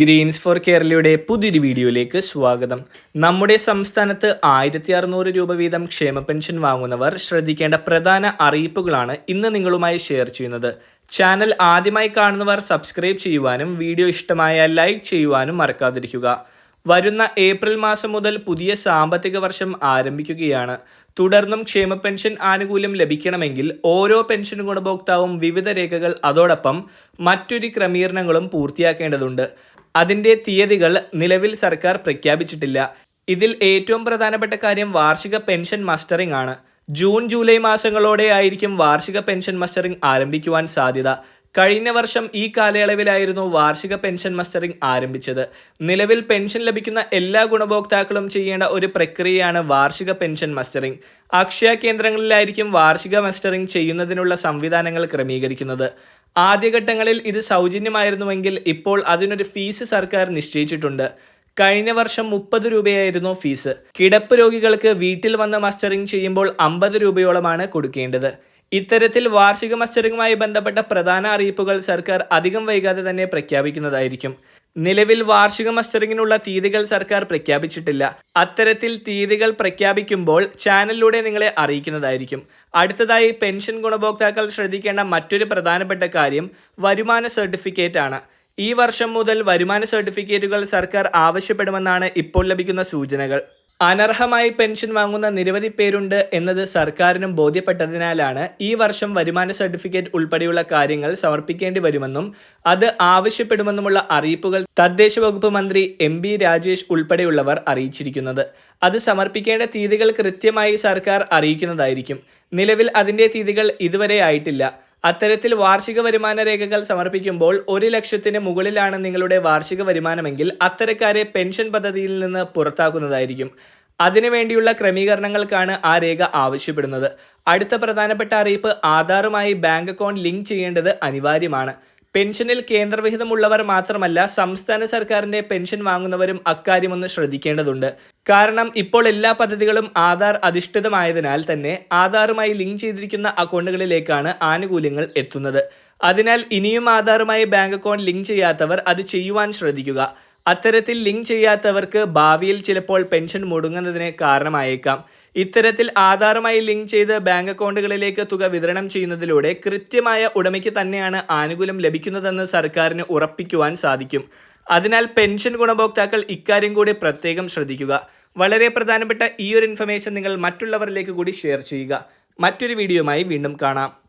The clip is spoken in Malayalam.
ഗ്രീൻസ് ഫോർ കേരളയുടെ പുതിയൊരു വീഡിയോയിലേക്ക് സ്വാഗതം. നമ്മുടെ സംസ്ഥാനത്ത് ആയിരത്തി അറുന്നൂറ് രൂപ വീതം ക്ഷേമ പെൻഷൻ വാങ്ങുന്നവർ ശ്രദ്ധിക്കേണ്ട പ്രധാന അറിയിപ്പുകളാണ് ഇന്ന് നിങ്ങളുമായി ഷെയർ ചെയ്യുന്നത്. ചാനൽ ആദ്യമായി കാണുന്നവർ സബ്സ്ക്രൈബ് ചെയ്യുവാനും വീഡിയോ ഇഷ്ടമായ ലൈക്ക് ചെയ്യുവാനും മറക്കാതിരിക്കുക. വരുന്ന ഏപ്രിൽ മാസം മുതൽ പുതിയ സാമ്പത്തിക വർഷം ആരംഭിക്കുകയാണ്. തുടർന്നും ക്ഷേമ പെൻഷൻ ആനുകൂല്യം ലഭിക്കണമെങ്കിൽ ഓരോ പെൻഷൻ ഗുണഭോക്താവും വിവിധ രേഖകൾ അതോടൊപ്പം മറ്റൊരു ക്രമീകരണങ്ങളും പൂർത്തിയാക്കേണ്ടതുണ്ട്. അതിന്റെ തീയതികൾ നിലവിൽ സർക്കാർ പ്രഖ്യാപിച്ചിട്ടില്ല. ഇതിൽ ഏറ്റവും പ്രധാനപ്പെട്ട കാര്യം വാർഷിക പെൻഷൻ മസ്റ്ററിംഗ് ആണ്. ജൂൺ ജൂലൈ മാസങ്ങളോടെ ആയിരിക്കും വാർഷിക പെൻഷൻ മസ്റ്ററിംഗ് ആരംഭിക്കുവാൻ സാധ്യത. കഴിഞ്ഞ വർഷം ഈ കാലയളവിലായിരുന്നു വാർഷിക പെൻഷൻ മസ്റ്ററിംഗ് ആരംഭിച്ചത്. നിലവിൽ പെൻഷൻ ലഭിക്കുന്ന എല്ലാ ഗുണഭോക്താക്കളും ചെയ്യേണ്ട ഒരു പ്രക്രിയയാണ് വാർഷിക പെൻഷൻ മസ്റ്ററിംഗ്. അക്ഷയ കേന്ദ്രങ്ങളിലായിരിക്കും വാർഷിക മസ്റ്ററിംഗ് ചെയ്യുന്നതിനുള്ള സംവിധാനങ്ങൾ ക്രമീകരിക്കുന്നത്. ആദ്യഘട്ടങ്ങളിൽ ഇത് സൗജന്യമായിരുന്നുവെങ്കിൽ ഇപ്പോൾ അതിനൊരു ഫീസ് സർക്കാർ നിശ്ചയിച്ചിട്ടുണ്ട്. കഴിഞ്ഞ വർഷം മുപ്പത് രൂപയായിരുന്നു ഫീസ്. കിടപ്പ് രോഗികൾക്ക് വീട്ടിൽ വന്ന് മസ്റ്ററിംഗ് ചെയ്യുമ്പോൾ അമ്പത് രൂപയോളമാണ് കൊടുക്കേണ്ടത്. ഇത്തരത്തിൽ വാർഷിക മസ്റ്ററിംഗുമായി ബന്ധപ്പെട്ട പ്രധാന അറിയിപ്പുകൾ സർക്കാർ അധികം വൈകാതെ തന്നെ പ്രഖ്യാപിക്കുന്നതായിരിക്കും. നിലവിൽ വാർഷിക മസ്റ്ററിങ്ങിനുള്ള തീയതികൾ സർക്കാർ പ്രഖ്യാപിച്ചിട്ടില്ല. അത്തരത്തിൽ തീയതികൾ പ്രഖ്യാപിക്കുമ്പോൾ ചാനലിലൂടെ നിങ്ങളെ അറിയിക്കുന്നതായിരിക്കും. അടുത്തതായി പെൻഷൻ ഗുണഭോക്താക്കൾ ശ്രദ്ധിക്കേണ്ട മറ്റൊരു പ്രധാനപ്പെട്ട കാര്യം വരുമാന സർട്ടിഫിക്കറ്റ് ആണ്. ഈ വർഷം മുതൽ വരുമാന സർട്ടിഫിക്കറ്റുകൾ സർക്കാർ ആവശ്യപ്പെടുമെന്നാണ് ഇപ്പോൾ ലഭിക്കുന്ന സൂചനകൾ. അനർഹമായി പെൻഷൻ വാങ്ങുന്ന നിരവധി പേരുണ്ട് എന്നത് സർക്കാരിനും ബോധ്യപ്പെട്ടതിനാലാണ് ഈ വർഷം വരുമാന സർട്ടിഫിക്കറ്റ് ഉൾപ്പെടെയുള്ള കാര്യങ്ങൾ സമർപ്പിക്കേണ്ടി വരുമെന്നും അത് ആവശ്യപ്പെടുമെന്നുമുള്ള അറിയിപ്പുകൾ തദ്ദേശ വകുപ്പ് മന്ത്രി എം ബി രാജേഷ് ഉൾപ്പെടെയുള്ളവർ അറിയിച്ചിരിക്കുന്നത്. അത് സമർപ്പിക്കേണ്ട തീയതികൾ കൃത്യമായി സർക്കാർ അറിയിക്കുന്നതായിരിക്കും. നിലവിൽ അതിന്റെ തീയതികൾ ഇതുവരെ ആയിട്ടില്ല. അത്തരത്തിൽ വാർഷിക വരുമാന രേഖകൾ സമർപ്പിക്കുമ്പോൾ ഒരു ലക്ഷത്തിന് മുകളിലാണ് നിങ്ങളുടെ വാർഷിക വരുമാനമെങ്കിൽ അത്തരക്കാരെ പെൻഷൻ പദ്ധതിയിൽ നിന്ന് പുറത്താക്കുന്നതായിരിക്കും. അതിനുവേണ്ടിയുള്ള ക്രമീകരണങ്ങൾക്കാണ് ആ രേഖ ആവശ്യപ്പെടുന്നത്. അടുത്ത പ്രധാനപ്പെട്ട അറിയിപ്പ് ആധാറുമായി ബാങ്ക് അക്കൗണ്ട് ലിങ്ക് ചെയ്യേണ്ടത് അനിവാര്യമാണ്. പെൻഷനിൽ കേന്ദ്രവിഹിതമുള്ളവർ മാത്രമല്ല സംസ്ഥാന സർക്കാരിന്റെ പെൻഷൻ വാങ്ങുന്നവരും അക്കാര്യമൊന്ന് ശ്രദ്ധിക്കേണ്ടതുണ്ട്. കാരണം ഇപ്പോൾ എല്ലാ പദ്ധതികളും ആധാർ അധിഷ്ഠിതമായതിനാൽ തന്നെ ആധാറുമായി ലിങ്ക് ചെയ്തിരിക്കുന്ന അക്കൗണ്ടുകളിലേക്കാണ് ആനുകൂല്യങ്ങൾ എത്തുന്നത്. അതിനാൽ ഇനിയും ആധാറുമായി ബാങ്ക് അക്കൗണ്ട് ലിങ്ക് ചെയ്യാത്തവർ അത് ചെയ്യുവാൻ ശ്രദ്ധിക്കുക. അത്തരത്തിൽ ലിങ്ക് ചെയ്യാത്തവർക്ക് ഭാവിയിൽ ചിലപ്പോൾ പെൻഷൻ മുടങ്ങുന്നതിന് കാരണമായേക്കാം. ഇത്തരത്തിൽ ആധാറുമായി ലിങ്ക് ചെയ്ത് ബാങ്ക് അക്കൗണ്ടുകളിലേക്ക് തുക വിതരണം ചെയ്യുന്നതിലൂടെ കൃത്യമായ ഉടമയ്ക്ക് തന്നെയാണ് ആനുകൂല്യം ലഭിക്കുന്നതെന്ന് സർക്കാരിന് ഉറപ്പിക്കുവാൻ സാധിക്കും. അതിനാൽ പെൻഷൻ ഗുണഭോക്താക്കൾ ഇക്കാര്യം കൂടി പ്രത്യേകം ശ്രദ്ധിക്കുക. വളരെ പ്രധാനപ്പെട്ട ഈ ഒരു ഇൻഫർമേഷൻ നിങ്ങൾ മറ്റുള്ളവരിലേക്ക് കൂടി ഷെയർ ചെയ്യുക. മറ്റൊരു വീഡിയോയുമായി വീണ്ടും കാണാം.